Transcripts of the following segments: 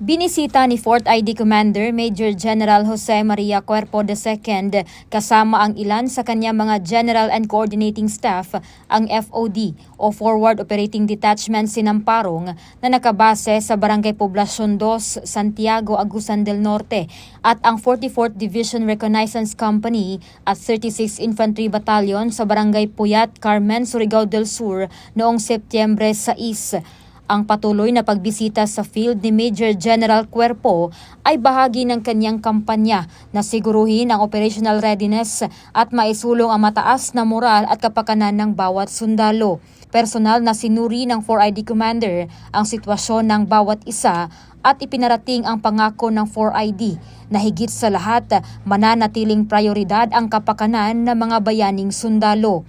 Binisita ni 4th ID Commander Major General Jose Maria Cuerpo II kasama ang ilan sa kanya mga General and Coordinating Staff ang FOD o Forward Operating Detachment Sinamparong na nakabase sa Barangay Poblacion 2, Santiago, Agusan del Norte at ang 44th Division Reconnaissance Company at 36 Infantry Battalion sa Barangay Puyat, Carmen, Surigao del Sur noong Setyembre 6. Ang patuloy na pagbisita sa field ni Major General Cuerpo ay bahagi ng kanyang kampanya na siguruhin ang operational readiness at maisulong ang mataas na moral at kapakanan ng bawat sundalo. Personal na sinuri ng 4ID Commander ang sitwasyon ng bawat isa at ipinarating ang pangako ng 4ID na higit sa lahat mananatiling prioridad ang kapakanan ng mga bayaning sundalo.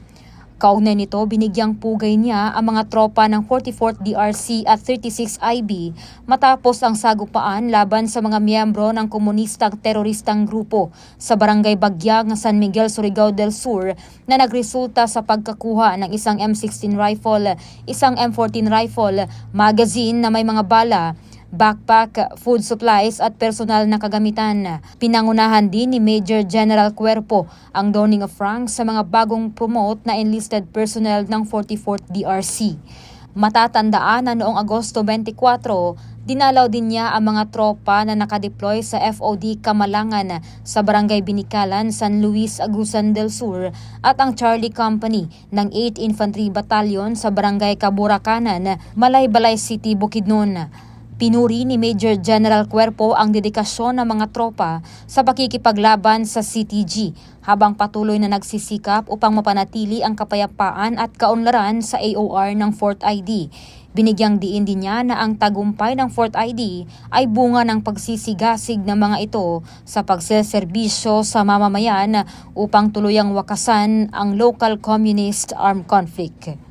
Kaugnay nito, binigyang pugay niya ang mga tropa ng 44th DRC at 36 IB matapos ang sagupaan laban sa mga miyembro ng komunistang teroristang grupo sa barangay Bagyag ng San Miguel, Surigao del Sur na nagresulta sa pagkakuha ng isang M16 rifle, isang M14 rifle, magazine na may mga bala, backpack, food supplies at personal na kagamitan. Pinangunahan din ni Major General Cuerpo ang donning of ranks sa mga bagong promote na enlisted personnel ng 44th DRC. Matatandaan na noong Agosto 24, dinalaw din niya ang mga tropa na nakadeploy sa FOD Kamalangan sa Barangay Binikalan, San Luis, Agusan del Sur at ang Charlie Company ng 8th Infantry Battalion sa Barangay Kaburakanan, Malaybalay City, Bukidnon. Pinuri ni Major General Cuerpo ang dedikasyon ng mga tropa sa pakikipaglaban sa CTG habang patuloy na nagsisikap upang mapanatili ang kapayapaan at kaunlaran sa AOR ng 4th ID. Binigyang diin din niya na ang tagumpay ng 4th ID ay bunga ng pagsisigasig ng mga ito sa pagseserbisyo sa mamamayan upang tuluyang wakasan ang local communist armed conflict.